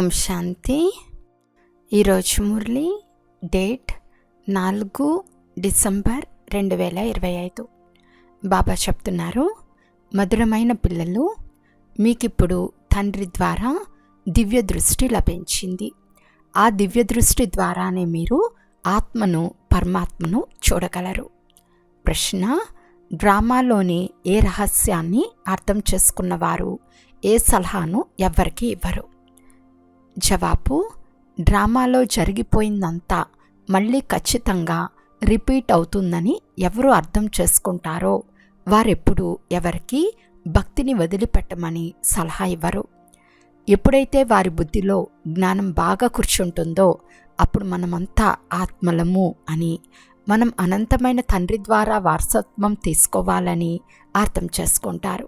ఓం శాంతి. ఈరోజు మురళి డేట్ నాలుగు డిసెంబర్ రెండు వేల ఇరవై ఐదు. బాబా చెప్తున్నారు మధురమైన పిల్లలు మీకిప్పుడు తండ్రి ద్వారా దివ్య దృష్టి లభించింది. ఆ దివ్య దృష్టి ద్వారానే మీరు ఆత్మను పరమాత్మను చూడగలరు. ప్రశ్న డ్రామాలోని ఏ రహస్యాన్ని అర్థం చేసుకున్నవారు ఏ సలహాను ఎవ్వరికీ ఇవ్వరు? జవాబు డ్రామాలో జరిగిపోయిందంతా మళ్ళీ ఖచ్చితంగా రిపీట్ అవుతుందని ఎవరు అర్థం చేసుకుంటారో వారెప్పుడు ఎవరికి భక్తిని వదిలిపెట్టమని సలహా ఇవ్వరు. ఎప్పుడైతే వారి బుద్ధిలో జ్ఞానం బాగా కూర్చుంటుందో అప్పుడు మనమంతా ఆత్మలము అని మనం అనంతమైన తండ్రి ద్వారా వారసత్వం తీసుకోవాలని అర్థం చేసుకుంటారు.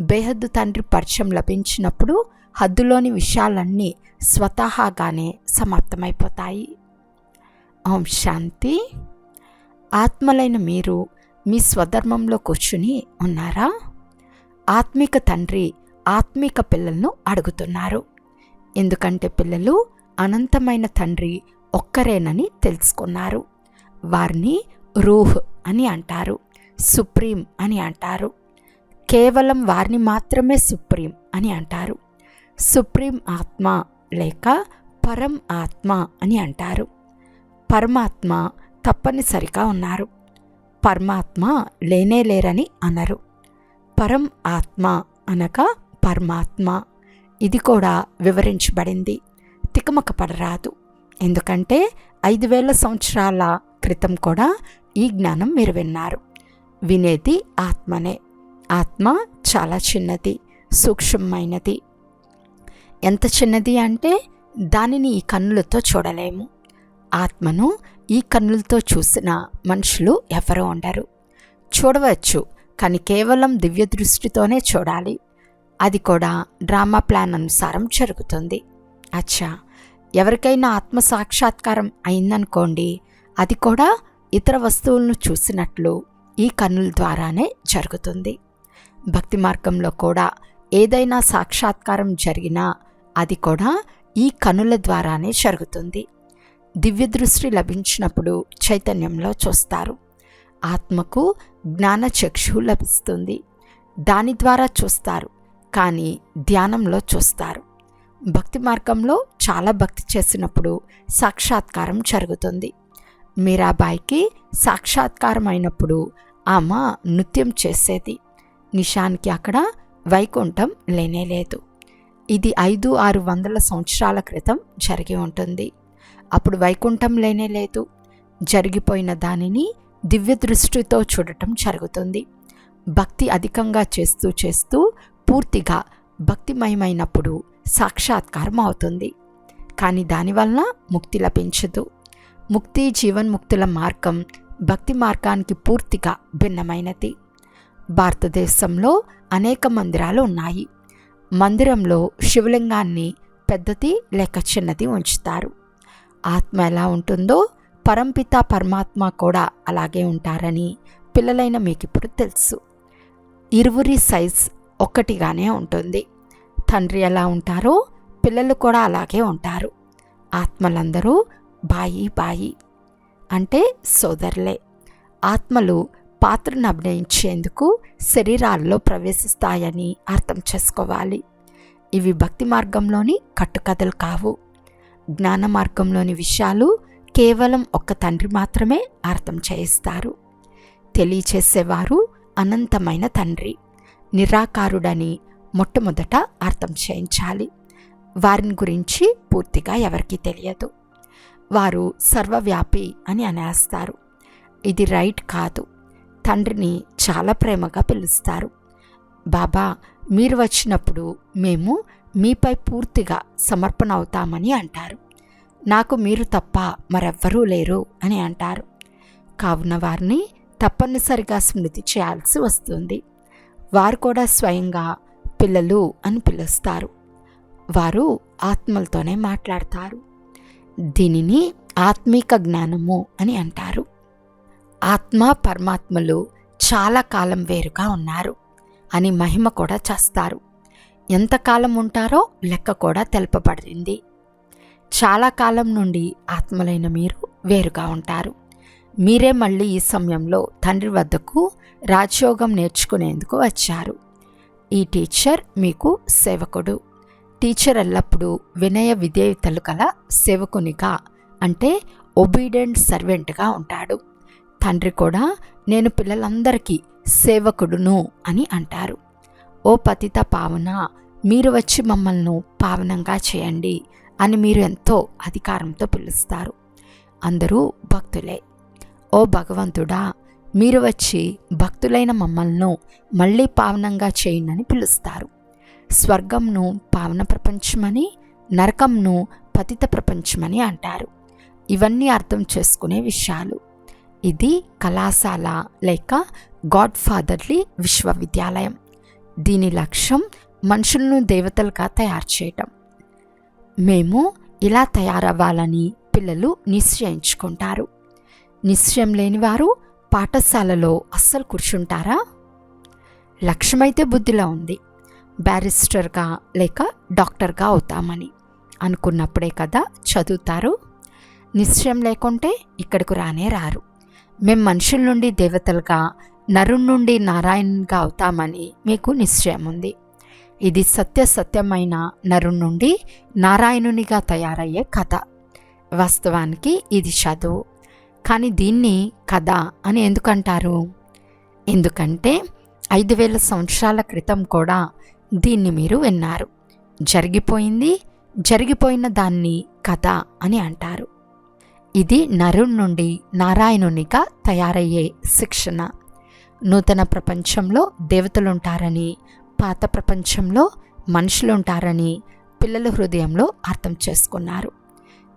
బేహద్దు తండ్రి పరిచయం లభించినప్పుడు హద్దులోని విషయాలన్నీ స్వతహాగానే సమాప్తమైపోతాయి. ఓం శాంతి. ఆత్మలైన మీరు మీ స్వధర్మంలో కూర్చుని ఉన్నారా? ఆత్మిక తండ్రి ఆత్మిక పిల్లలను అడుగుతున్నారు. ఎందుకంటే పిల్లలు అనంతమైన తండ్రి ఒక్కరేనని తెలుసుకున్నారు. వారిని రూహ్ అని అంటారు సుప్రీం అని అంటారు. కేవలం వారిని మాత్రమే సుప్రీం అని అంటారు. సుప్రీం ఆత్మ లేక పరం ఆత్మ అని అంటారు. పరమాత్మ తప్పనిసరిగా ఉన్నారు. పరమాత్మ లేనే లేరని అనరు. పరం ఆత్మ అనగా పరమాత్మ. ఇది కూడా వివరించబడింది. తికమక పడరాదు. ఎందుకంటే ఐదు వేల సంవత్సరాల క్రితం కూడా ఈ జ్ఞానం మీరు విన్నారు. వినేది ఆత్మనే. ఆత్మ చాలా చిన్నది సూక్ష్మమైనది. ఎంత చిన్నది అంటే దానిని ఈ కన్నులతో చూడలేము. ఆత్మను ఈ కన్నులతో చూసిన మనుషులు ఎవరూ ఉండరు. చూడవచ్చు కానీ కేవలం దివ్య దృష్టితోనే చూడాలి. అది కూడా డ్రామా ప్లాన్ అనుసారం జరుగుతుంది. అచ్చా ఎవరికైనా ఆత్మ సాక్షాత్కారం అయిందనుకోండి అది కూడా ఇతర వస్తువులను చూసినట్లు ఈ కన్నుల ద్వారానే జరుగుతుంది. భక్తి మార్గంలో కూడా ఏదైనా సాక్షాత్కారం జరిగినా అది కూడా ఈ కనుల ద్వారానే జరుగుతుంది. దివ్య దృష్టి లభించినప్పుడు చైతన్యంలో చూస్తారు. ఆత్మకు జ్ఞానచక్షు లభిస్తుంది. దాని ద్వారా చూస్తారు కానీ ధ్యానంలో చూస్తారు. భక్తి మార్గంలో చాలా భక్తి చేసినప్పుడు సాక్షాత్కారం జరుగుతుంది. మీరాబాయికి సాక్షాత్కారం అయినప్పుడు ఆమె నృత్యం చేసేది. నిషానికి అక్కడ వైకుంఠం లేనేలేదు ఇది ఐదు ఆరు వందల సంవత్సరాల క్రితం జరిగి ఉంటుంది. అప్పుడు వైకుంఠం లేనే లేదు. జరిగిపోయిన దానిని దివ్య దృష్టితో చూడటం జరుగుతుంది. భక్తి అధికంగా చేస్తూ చేస్తూ పూర్తిగా భక్తిమయమైనప్పుడు సాక్షాత్కారం అవుతుంది. కానీ దానివల్ల ముక్తి లభించదు. ముక్తి జీవన్ముక్తుల మార్గం భక్తి మార్గానికి పూర్తిగా భిన్నమైనది. భారతదేశంలో అనేక మందిరాలు ఉన్నాయి. మందిరంలో శివలింగాన్ని పెద్దది లేక చిన్నది ఉంచుతారు. ఆత్మ ఎలా ఉంటుందో పరంపిత పరమాత్మ కూడా అలాగే ఉంటారని పిల్లలైన మీకు ఇప్పుడు తెలుసు. ఇరువురి సైజ్ ఒక్కటిగానే ఉంటుంది. తండ్రి ఎలా ఉంటారో పిల్లలు కూడా అలాగే ఉంటారు. ఆత్మలందరూ బాయి బాయి అంటే సోదరులే. ఆత్మలు పాత్రను అభినయించేందుకు శరీరాల్లో ప్రవేశిస్తాయని అర్థం చేసుకోవాలి. ఇవి భక్తి మార్గంలోని కట్టుకథలు కావు. జ్ఞాన మార్గంలోని విషయాలు కేవలం ఒక్క తండ్రి మాత్రమే అర్థం చేయిస్తారు. తెలియచేసేవారు అనంతమైన తండ్రి నిరాకారుడని మొట్టమొదట అర్థం చేయించాలి. వారిని గురించి పూర్తిగా ఎవరికీ తెలియదు. వారు సర్వవ్యాపి అని అనేస్తారు. ఇది రైట్ కాదు. తండ్రిని చాలా ప్రేమగా పిలుస్తారు. బాబా మీరు వచ్చినప్పుడు మేము మీపై పూర్తిగా సమర్పణ అవుతామని అంటారు. నాకు మీరు తప్ప మరెవ్వరూ లేరు అని అంటారు. కావున వారిని తప్పనిసరిగా స్మృతి చేయాల్సి వస్తుంది. వారు కూడా స్వయంగా పిల్లలు అని పిలుస్తారు. వారు ఆత్మలతోనే మాట్లాడతారు. దీనిని ఆత్మీక జ్ఞానము అని అంటారు. ఆత్మ పరమాత్మలు చాలా కాలం వేరుగా ఉన్నారు అని మహిమ కూడా చేస్తారు. ఎంతకాలం ఉంటారో లెక్క కూడా తెలుపబడింది. చాలా కాలం నుండి ఆత్మలైన మీరు వేరుగా ఉంటారు. మీరే మళ్ళీ ఈ సమయంలో తండ్రి వద్దకు రాజయోగం నేర్చుకునేందుకు వచ్చారు. ఈ టీచర్ మీకు సేవకుడు. టీచర్ ఎల్లప్పుడూ వినయ విధేయతలు గల సేవకునిగా అంటే ఒబీడియంట్ సర్వెంట్గా ఉంటాడు. తండ్రి కూడా నేను పిల్లలందరికీ సేవకుడును అని అంటారు. ఓ పతిత పావన మీరు వచ్చి మమ్మల్ని పావనంగా చేయండి అని మీరు ఎంతో అధికారంతో పిలుస్తారు. అందరూ భక్తులే. ఓ భగవంతుడా మీరు వచ్చి భక్తులైన మమ్మల్ని మళ్ళీ పావనంగా చేయండి పిలుస్తారు. స్వర్గంను పావన ప్రపంచమని నరకంను పతిత ప్రపంచమని అంటారు. ఇవన్నీ అర్థం చేసుకునే విషయాలు. ఇది కళాశాల లేక గాడ్ ఫాదర్లీ విశ్వవిద్యాలయం. దీని లక్ష్యం మనుషులను దేవతలుగా తయారు చేయటం. మేము ఇలా తయారవ్వాలని పిల్లలు నిశ్చయించుకుంటారు. నిశ్చయం లేని వారు పాఠశాలలో అస్సలు కూర్చుంటారా? లక్ష్యమైతే బుద్ధిలో ఉంది. బ్యారిస్టర్గా లేక డాక్టర్గా అవుతామని అనుకున్నప్పుడే కదా చదువుతారు. నిశ్చయం లేకుంటే ఇక్కడికి రానే రారు. మేము మనుషుల నుండి దేవతలుగా నరుణ్ నుండి నారాయణ్గా అవుతామని మీకు నిశ్చయం ఉంది. ఇది సత్య సత్యమైన నరుణ్ నుండి నారాయణునిగా తయారయ్యే కథ. వాస్తవానికి ఇది చదువు. కానీ దీన్ని కథ అని ఎందుకంటారు? ఎందుకంటే ఐదు వేల సంవత్సరాల క్రితం కూడా దీన్ని మీరు విన్నారు. జరిగిపోయింది జరిగిపోయిన దాన్ని కథ అని అంటారు. ఇది నరుణ్ నుండి నారాయణునిగా తయారయ్యే శిక్షణ. నూతన ప్రపంచంలో దేవతలుంటారని పాత ప్రపంచంలో మనుషులుంటారని పిల్లల హృదయంలో అర్థం చేసుకున్నారు.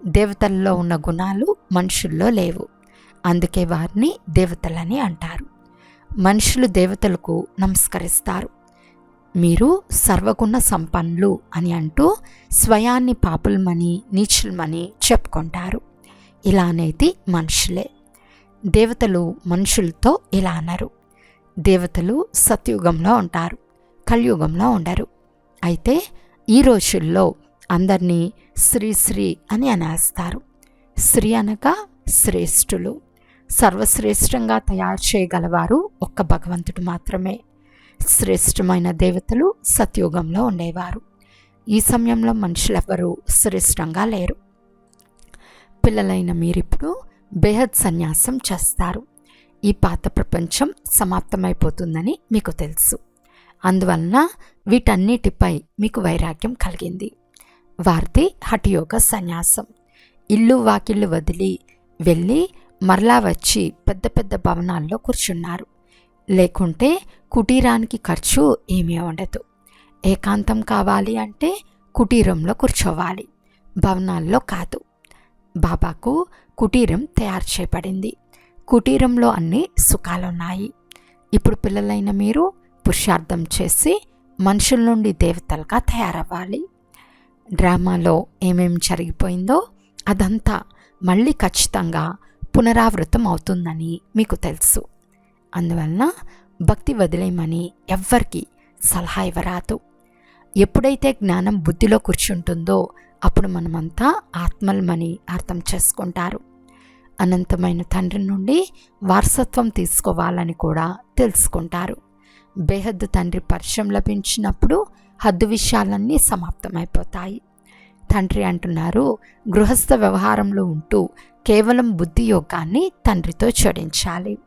దేవతల్లో ఉన్న గుణాలు మనుషుల్లో లేవు. అందుకే వారిని దేవతలని అంటారు. మనుషులు దేవతలకు నమస్కరిస్తారు. మీరు సర్వగుణ సంపన్నులు అని అంటూ స్వయాన్ని పాపులమని నీచులమని చెప్పుకుంటారు. ఇలా అనేది మనుషులే. దేవతలు మనుషులతో ఇలా అన్నారు. దేవతలు సత్యుగంలో ఉంటారు కలియుగంలో ఉండరు. అయితే ఈ రోజుల్లో అందరినీ శ్రీ శ్రీ అని అనేస్తారు. శ్రీ అనగా శ్రేష్ఠులు. సర్వశ్రేష్టంగా తయారు చేయగలవారు ఒక్క భగవంతుడు మాత్రమే. శ్రేష్టమైన దేవతలు సత్యుగంలో ఉండేవారు. ఈ సమయంలో మనుషులెవ్వరూ శ్రేష్టంగా లేరు. పిల్లలైన మీరిప్పుడు బేహద్ సన్యాసం చేస్తారు. ఈ పాత ప్రపంచం సమాప్తమైపోతుందని మీకు తెలుసు. అందువలన వీటన్నిటిపై మీకు వైరాగ్యం కలిగింది. వారిది హఠయోగ సన్యాసం. ఇల్లు వాకిళ్ళు వదిలి వెళ్ళి మరలా వచ్చి పెద్ద పెద్ద భవనాల్లో కూర్చున్నారు. లేకుంటే కుటీరానికి ఖర్చు ఏమీ ఉండదు. ఏకాంతం కావాలి అంటే కుటీరంలో కూర్చోవాలి. భవనాల్లో కాదు. బాబాకు కుటీరం తయారు చేయబడింది. కుటీరంలో అన్ని సుఖాలున్నాయి. ఇప్పుడు పిల్లలైన మీరు పురుషార్థం చేసి మనుషుల నుండి దేవతలుగా తయారవ్వాలి. డ్రామాలో ఏమేమి జరిగిపోయిందో అదంతా మళ్ళీ ఖచ్చితంగా పునరావృతం అవుతుందని మీకు తెలుసు. అందువలన భక్తి వదిలేయమని ఎవ్వరికి సలహా ఇవ్వరాదు. ఎప్పుడైతే జ్ఞానం బుద్ధిలో కూర్చుంటుందో అప్పుడు మనమంతా ఆత్మలమని అర్థం చేసుకుంటారు. అనంతమైన తండ్రి నుండి వారసత్వం తీసుకోవాలని కూడా తెలుసుకుంటారు. బేహద్దు తండ్రి పరిచయం లభించినప్పుడు హద్దు విషయాలన్నీ సమాప్తమైపోతాయి. తండ్రి అంటున్నారు గృహస్థ వ్యవహారంలో ఉంటూ కేవలం బుద్ధి యోగాన్ని తండ్రితో జోడించాలి.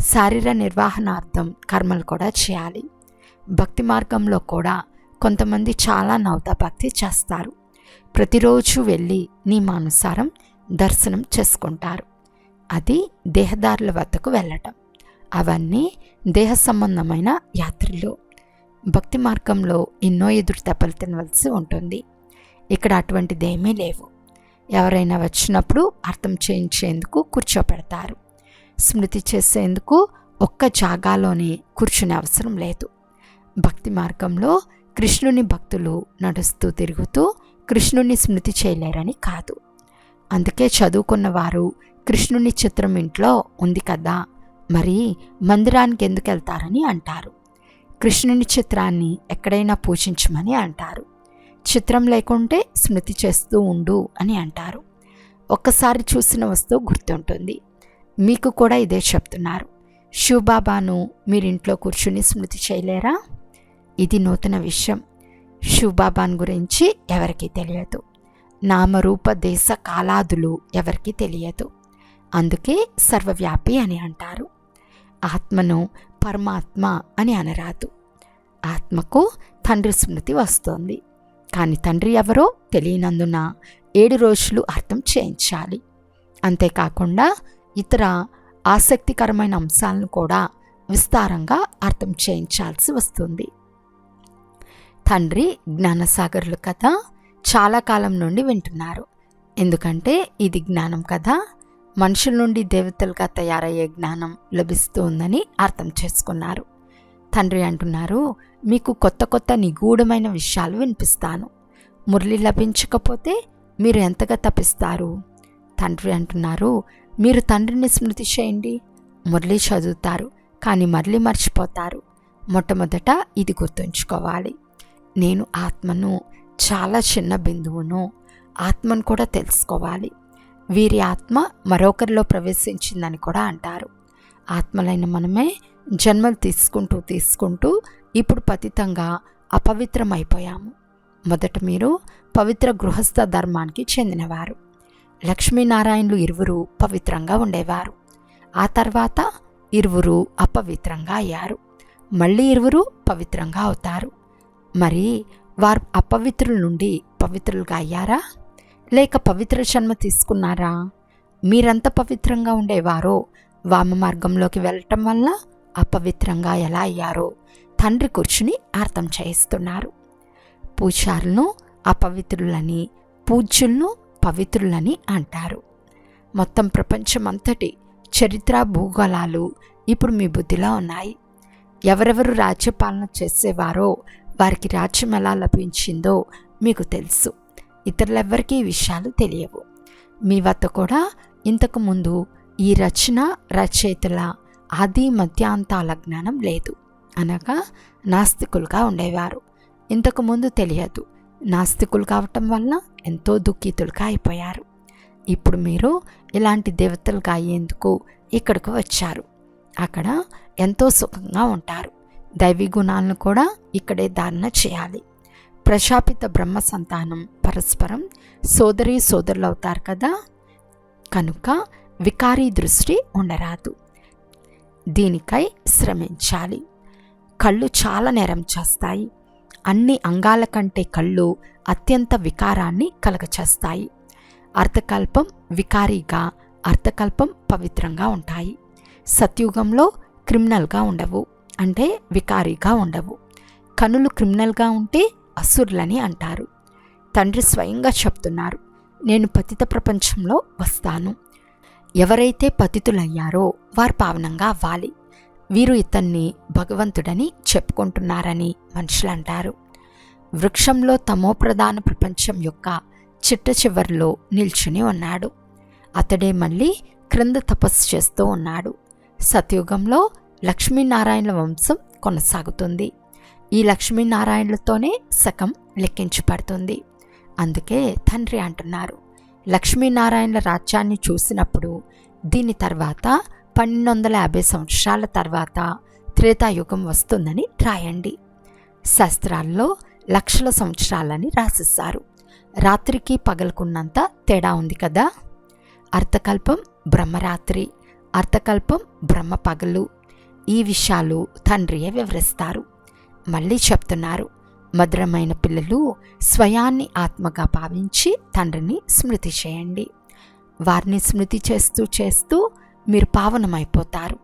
శారీర నిర్వహణార్థం కర్మలు కూడా చేయాలి. భక్తి మార్గంలో కూడా కొంతమంది చాలా నవత భక్తి చేస్తారు. ప్రతిరోజు వెళ్ళి నియమానుసారం దర్శనం చేసుకుంటారు. అది దేహదారుల వద్దకు వెళ్ళటం. అవన్నీ దేహ సంబంధమైన యాత్రలు. భక్తి మార్గంలో ఎన్నో ఎదురు దెబ్బలు తినవలసి ఉంటుంది. ఇక్కడ అటువంటిదేమీ లేవు. ఎవరైనా వచ్చినప్పుడు అర్థం చేయించేందుకు కూర్చోపెడతారు. స్మృతి చేసేందుకు ఒక్క జాగాలోనే కూర్చునే అవసరం లేదు. భక్తి మార్గంలో కృష్ణుని భక్తులు నడుస్తూ తిరుగుతూ కృష్ణుణ్ణి స్మృతి చేయలేరని కాదు. అందుకే చదువుకున్న వారు కృష్ణుని చిత్రం ఇంట్లో ఉంది కదా మరి మందిరానికి ఎందుకు వెళ్తారని అంటారు. కృష్ణుని చిత్రాన్ని ఎక్కడైనా పూజించమని అంటారు. చిత్రం లేకుంటే స్మృతి చేస్తూ ఉండు అని అంటారు. ఒక్కసారి చూసిన వస్తువు గుర్తుంటుంది. మీకు కూడా ఇదే చెప్తున్నారు. శివబాబాను మీరింట్లో కూర్చుని స్మృతి చేయలేరా? ఇది నూతన విషయం. శివబాబాన్ గురించి ఎవరికీ తెలియదు. నామరూప దేశ కాలాదులు ఎవరికీ తెలియదు. అందుకే సర్వవ్యాపి అని అంటారు. ఆత్మను పరమాత్మ అని అనరాదు. ఆత్మకు తండ్రి స్మృతి వస్తోంది. కానీ తండ్రి ఎవరో తెలియనందున ఏడు రోజులు అర్థం చేయించాలి. అంతేకాకుండా ఇతర ఆసక్తికరమైన అంశాలను కూడా విస్తారంగా అర్థం చేయించాల్సి వస్తుంది. తండ్రి జ్ఞానసాగరులు కథ చాలా కాలం నుండి వింటున్నారు. ఎందుకంటే ఇది జ్ఞానం కదా మనుషుల నుండి దేవతలుగా తయారయ్యే జ్ఞానం లభిస్తుందని అర్థం చేసుకున్నారు. తండ్రి అంటున్నారు మీకు కొత్త కొత్త నిగూఢమైన విషయాలు వినిపిస్తాను. మురళి లభించకపోతే మీరు ఎంతగా తప్పిస్తారు తండ్రి అంటున్నారు మీరు తండ్రిని స్మృతి చేయండి. మురళి చదువుతారు కానీ మరలి మర్చిపోతారు. మొట్టమొదట ఇది గుర్తుంచుకోవాలి. నేను ఆత్మను చాలా చిన్న బిందువును ఆత్మను కూడా తెలుసుకోవాలి. వీరి ఆత్మ మరొకరిలో ప్రవేశించిందని కూడా అంటారు. ఆత్మలైన మనమే జన్మలు తీసుకుంటూ తీసుకుంటూ ఇప్పుడు పతితంగా అపవిత్రమైపోయాము. మొదట మీరు పవిత్ర గృహస్థ ధర్మానికి చెందినవారు. లక్ష్మీనారాయణులు ఇరువురు పవిత్రంగా ఉండేవారు. ఆ తర్వాత ఇరువురు అపవిత్రంగా అయ్యారు. మళ్ళీ ఇరువురు పవిత్రంగా అవుతారు. మరి వారు అపవిత్రుల నుండి పవిత్రులుగా అయ్యారా? లేక పవిత్ర జన్మ తీసుకున్నారా? మీరంత పవిత్రంగా ఉండేవారో వామ మార్గంలోకి వెళ్ళటం వల్ల అపవిత్రంగా ఎలా అయ్యారో తండ్రి కూర్చుని అర్థం చేయిస్తున్నారు. పూజారులను అపవిత్రులని పూజ్యులను పవిత్రులని అంటారు. మొత్తం ప్రపంచమంతటి చరిత్ర భూగోళాలు ఇప్పుడు మీ బుద్ధిలో ఉన్నాయి. ఎవరెవరు రాజ్యపాలన చేసేవారో వారికి రాజ్యం ఎలా లభించిందో మీకు తెలుసు. ఇతరులెవ్వరికీ ఈ విషయాలు తెలియవు. మీ వద్ద కూడా ఇంతకుముందు ఈ రచన రచయితల ఆది మధ్యాంతాల జ్ఞానం లేదు. అనగా నాస్తికులుగా ఉండేవారు. ఇంతకుముందు తెలియదు. నాస్తికులు కావటం వల్ల ఎంతో దుఃఖితులుగా అయిపోయారు. ఇప్పుడు మీరు ఇలాంటి దేవతలుగా అయ్యేందుకు ఇక్కడికి వచ్చారు. అక్కడ ఎంతో సుఖంగా ఉంటారు. దైవీ గుణాలను కూడా ఇక్కడే ధారణ చేయాలి. ప్రశాపిత బ్రహ్మ సంతానం పరస్పరం సోదరి సోదరులు అవుతారు కదా? కనుక వికారీ దృష్టి ఉండరాదు. దీనికై శ్రమించాలి. కళ్ళు చాలా నేరం చేస్తాయి. అన్ని అంగాల కంటే కళ్ళు అత్యంత వికారాన్ని కలగచేస్తాయి. అర్థకల్పం వికారీగా అర్థకల్పం పవిత్రంగా ఉంటాయి. సత్యుగంలో క్రిమినల్గా ఉండవు. అంటే వికారీగా ఉండవు. కనులు క్రిమినల్గా ఉంటే అసురులని అంటారు. తండ్రి స్వయంగా చెప్తున్నారు నేను పతిత ప్రపంచంలో వస్తాను. ఎవరైతే పతితులయ్యారో వారు పావనంగా అవ్వాలి. వీరు ఇతన్ని భగవంతుడని చెప్పుకుంటున్నారని మనుషులు అంటారు. వృక్షంలో తమోప్రధాన ప్రపంచం యొక్క చిట్ట చివరిలో నిల్చుని ఉన్నాడు. అతడే మళ్ళీ క్రింద తపస్సు చేస్తూ ఉన్నాడు. సతయుగంలో లక్ష్మీనారాయణ వంశం కొనసాగుతుంది. ఈ లక్ష్మీనారాయణలతోనే శకం లెక్కించబడుతుంది. అందుకే తండ్రి అంటున్నారు లక్ష్మీనారాయణల రాజ్యాన్ని చూసినప్పుడు దీని తర్వాత పన్నెండు వందల యాభై సంవత్సరాల తర్వాత త్రేతాయుగం వస్తుందని రాయండి. శాస్త్రాల్లో లక్షల సంవత్సరాలని రాసిస్తారు. రాత్రికి పగలుకున్నంత తేడా ఉంది కదా? అర్థకల్పం బ్రహ్మరాత్రి అర్థకల్పం బ్రహ్మ పగలు ఈ విషయాలు తండ్రియే వివరిస్తారు? మళ్ళీ చెప్తున్నారు మధురమైన పిల్లలు స్వయాన్ని ఆత్మగా భావించి తండ్రిని స్మృతి చేయండి. వారిని స్మృతి చేస్తూ చేస్తూ మీరు పావనమైపోతారు.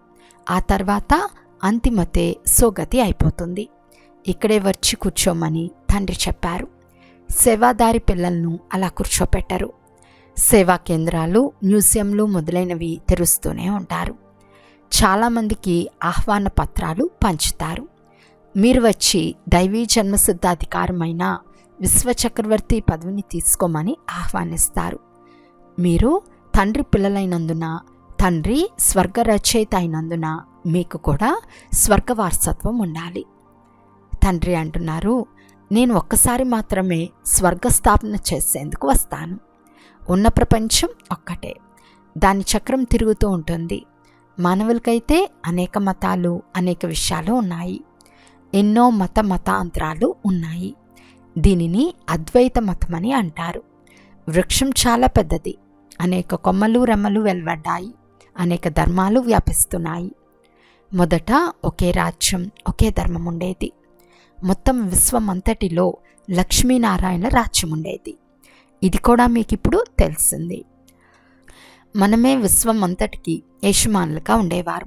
ఆ తర్వాత అంతిమతే సోగతి అయిపోతుంది. ఇక్కడే వచ్చి కూర్చోమని తండ్రి చెప్పారు. సేవాదారి పిల్లలను అలా కూర్చోపెట్టరు. సేవా కేంద్రాలు మ్యూజియంలు మొదలైనవి తెరుస్తూనే ఉంటారు. చాలామందికి ఆహ్వాన పత్రాలు పంచుతారు. మీరు వచ్చి దైవీ జన్మసిద్ధాధికారమైన విశ్వచక్రవర్తి పదవిని తీసుకోమని ఆహ్వానిస్తారు. మీరు తండ్రి పిల్లలైనందున తండ్రి స్వర్గ రచయిత అయినందున మీకు కూడా స్వర్గ వారసత్వం ఉండాలి. తండ్రి అంటున్నారు నేను ఒక్కసారి మాత్రమే స్వర్గస్థాపన చేసేందుకు వస్తాను. ఉన్న ప్రపంచం ఒక్కటే. దాని చక్రం తిరుగుతూ ఉంటుంది. మానవులకైతే అనేక మతాలు అనేక విషయాలు ఉన్నాయి. ఎన్నో మత మతాంతరాలు ఉన్నాయి. దీనిని అద్వైత మతం అని అంటారు. వృక్షం చాలా పెద్దది. అనేక కొమ్మలు రెమ్మలు వెలువడ్డాయి అనేక ధర్మాలు వ్యాపిస్తున్నాయి. మొదట ఒకే రాజ్యం ఒకే ధర్మం ఉండేది. మొత్తం విశ్వం అంతటిలో లక్ష్మీనారాయణ రాజ్యం ఉండేది. ఇది కూడా మీకు ఇప్పుడు తెలిసింది. మనమే విశ్వం అంతటికి యజమానులుగా ఉండేవారు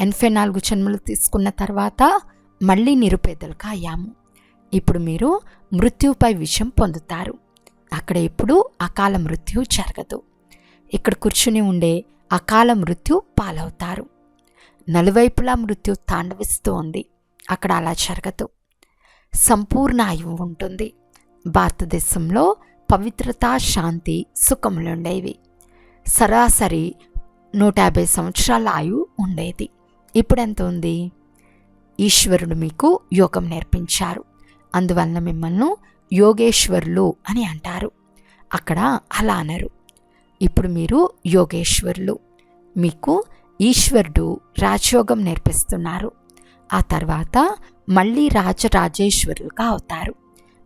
ఎనభై నాలుగు జన్మలు తీసుకున్న తర్వాత మళ్ళీ నిరుపేదలుగా అయ్యాము. ఇప్పుడు మీరు మృత్యుపై విషయం పొందుతారు. అక్కడ ఎప్పుడు అకాల మృత్యు జరగదు. ఇక్కడ కూర్చుని ఉండే అకాల మృత్యు పాలవుతారు. నలువైపులా మృత్యు తాండవిస్తూ ఉంది. అక్కడ అలా జరగదు. సంపూర్ణ ఆయువు ఉంటుంది. భారతదేశంలో పవిత్రత శాంతి సుఖములుండేవి. సరాసరి నూట యాభై సంవత్సరాల ఆయువు ఉండేది. ఇప్పుడు ఎంత ఉంది? ఈశ్వరుడు మీకు యోగం నేర్పించారు. అందువలన మిమ్మల్ని యోగేశ్వరులు అని అంటారు. అక్కడ అలా అనరు. ఇప్పుడు మీరు యోగేశ్వరులు. మీకు ఈశ్వరుడు రాజయోగం నేర్పిస్తున్నారు. ఆ తర్వాత మళ్ళీ రాజరాజేశ్వరులుగా అవుతారు.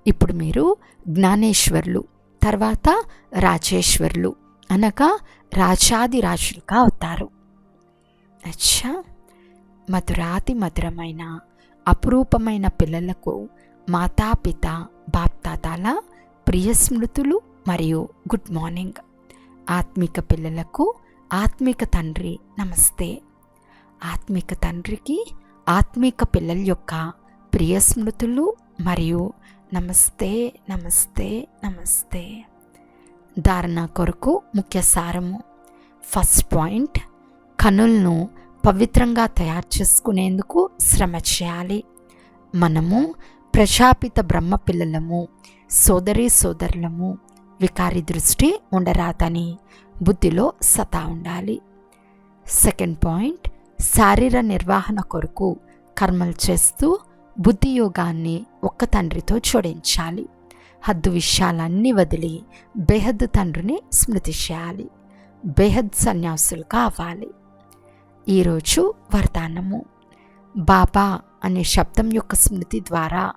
ఇప్పుడు మీరు జ్ఞానేశ్వరులు తర్వాత రాజేశ్వరులు. అనగా రాజాదిరాజులుగా అవుతారు. అచ్చా! మధురాతి మధురమైన అపురూపమైన పిల్లలకు మాతాపిత బాప్తాతాల ప్రియ స్మృతులు మరియు గుడ్ మార్నింగ్. ఆత్మిక పిల్లలకు ఆత్మిక తండ్రి నమస్తే. ఆత్మిక తండ్రికి ఆత్మిక పిల్లల యొక్క ప్రియ స్మృతులు మరియు నమస్తే నమస్తే నమస్తే. ధారణ కొరకు ముఖ్య సారము. ఫస్ట్ పాయింట్ కనులను పవిత్రంగా తయారు చేసుకునేందుకు శ్రమ చేయాలి. మనము ప్రశాపిత బ్రహ్మ పిల్లలము సోదరి సోదరులము వికారి దృష్టి ఉండరాదని బుద్ధిలో సతా ఉండాలి. సెకండ్ పాయింట్ శారీర నిర్వహణ కొరకు కర్మలు చేస్తూ బుద్ధి యోగాన్ని ఒక్క తండ్రితో జోడించాలి. హద్దు విషయాలన్నీ వదిలి బేహద్ తండ్రిని స్మృతి చేయాలి బేహద్ సన్యాసులుగా అవ్వాలి ఈరోజు వరదానము. బాబా అనే శబ్దం యొక్క స్మృతి ద్వారా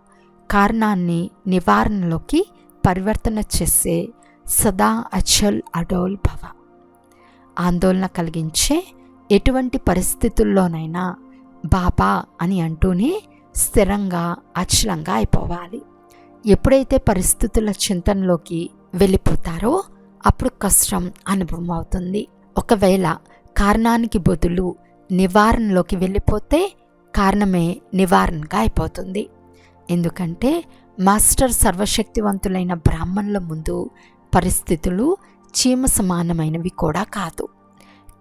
కారణాన్ని నివారణలోకి పరివర్తన చేసే సదా అచల్ అడోల్ భవ. ఆందోళన కలిగించే ఎటువంటి పరిస్థితుల్లోనైనా బాబా అని అంటూనే స్థిరంగా అచలంగా అయిపోవాలి. ఎప్పుడైతే పరిస్థితుల చింతనలోకి వెళ్ళిపోతారో అప్పుడు కష్టం అనుభవం అవుతుంది ఒకవేళ కారణానికి బదులు నివారణలోకి వెళ్ళిపోతే కారణమే నివారణగా అయిపోతుంది. ఎందుకంటే మాస్టర్ సర్వశక్తివంతులైన బ్రాహ్మణుల ముందు పరిస్థితులు చీమ సమానమైనవి కూడా కాదు.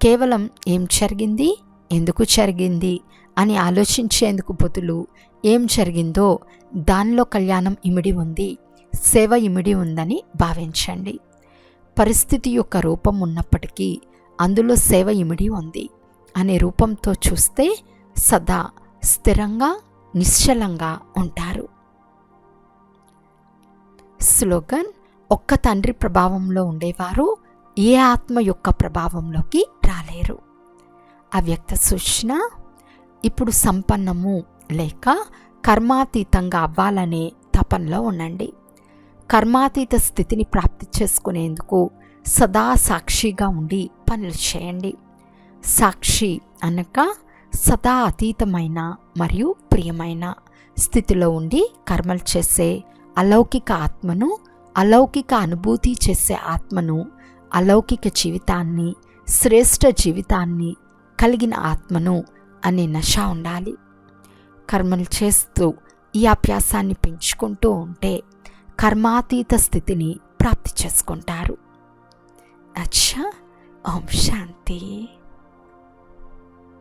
కేవలం ఏం జరిగింది? ఎందుకు జరిగింది? అని ఆలోచించేందుకు బదులు ఏం జరిగిందో దానిలో కళ్యాణం ఇమిడి ఉంది సేవ ఇమిడి ఉందని భావించండి. పరిస్థితి యొక్క రూపం ఉన్నప్పటికీ అందులో సేవ ఇమిడి ఉంది అనే రూపంతో చూస్తే సదా స్థిరంగా నిశ్చలంగా ఉంటారు. స్లోగన్ ఒక్క తండ్రి ప్రభావంలో ఉండేవారు ఏ ఆత్మ యొక్క ప్రభావంలోకి రాలేరు. అవ్యక్త సూచన ఇప్పుడు సంపన్నము లేక కర్మాతీతంగా అవ్వాలనే తపనలో ఉండండి. కర్మాతీత స్థితిని ప్రాప్తి చేసుకునేందుకు సదా సాక్షిగా ఉండి పనులు చేయండి. సాక్షి అనక సదా అతీతమైన మరియు ప్రియమైన స్థితిలో ఉండి కర్మలు చేసే అలౌకిక ఆత్మను అలౌకిక అనుభూతి చేసే ఆత్మను అలౌకిక జీవితాన్ని శ్రేష్ఠ జీవితాన్ని కలిగిన ఆత్మను అనే నష ఉండాలి. కర్మలు చేస్తూ ఈ అభ్యాసాన్ని పెంచుకుంటూ ఉంటే కర్మాతీత స్థితిని ప్రాప్తి చేసుకుంటారు. అచ్చా! ఓం శాంతి.